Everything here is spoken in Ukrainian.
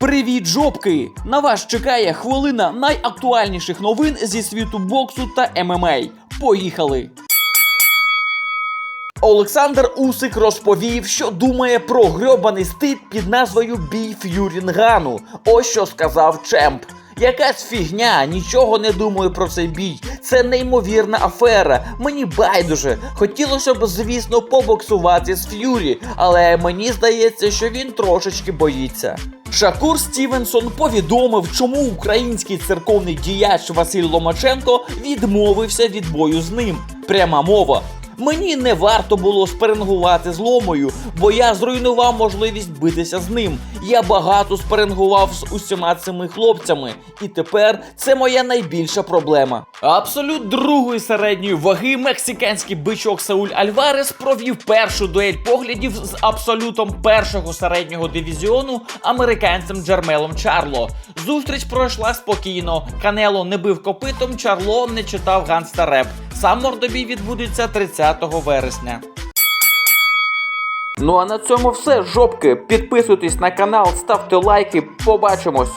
Привіт, жопки! На вас чекає хвилина найактуальніших новин зі світу боксу та ММА. Поїхали! Олександр Усик розповів, що думає про грьобаний стиль під назвою Бій Ф'юрінгану. Ось що сказав Чемп. Якась фігня, нічого не думаю про цей бій. Це неймовірна афера. Мені байдуже. Хотілося б, звісно, побоксувати з Ф'юрі, але мені здається, що він трошечки боїться. Шакур Стівенсон повідомив, чому український церковний діяч Василь Ломаченко відмовився від бою з ним. Пряма мова. Мені не варто було спарингувати з ломою, бо я зруйнував можливість битися з ним. Я багато спарингував з усіма цими хлопцями, і тепер це моя найбільша проблема. Абсолют другої середньої ваги мексиканський бичок Сауль Альварес провів першу дуель поглядів з абсолютом першого середнього дивізіону американцем Джермелом Чарло. Зустріч пройшла спокійно. Канело не бив копитом, Чарло не читав ганста реп. Сам мордобій відбудеться 30 вересня. Ну а на цьому все, жопки. Підписуйтесь на канал, ставте лайки. Побачимось.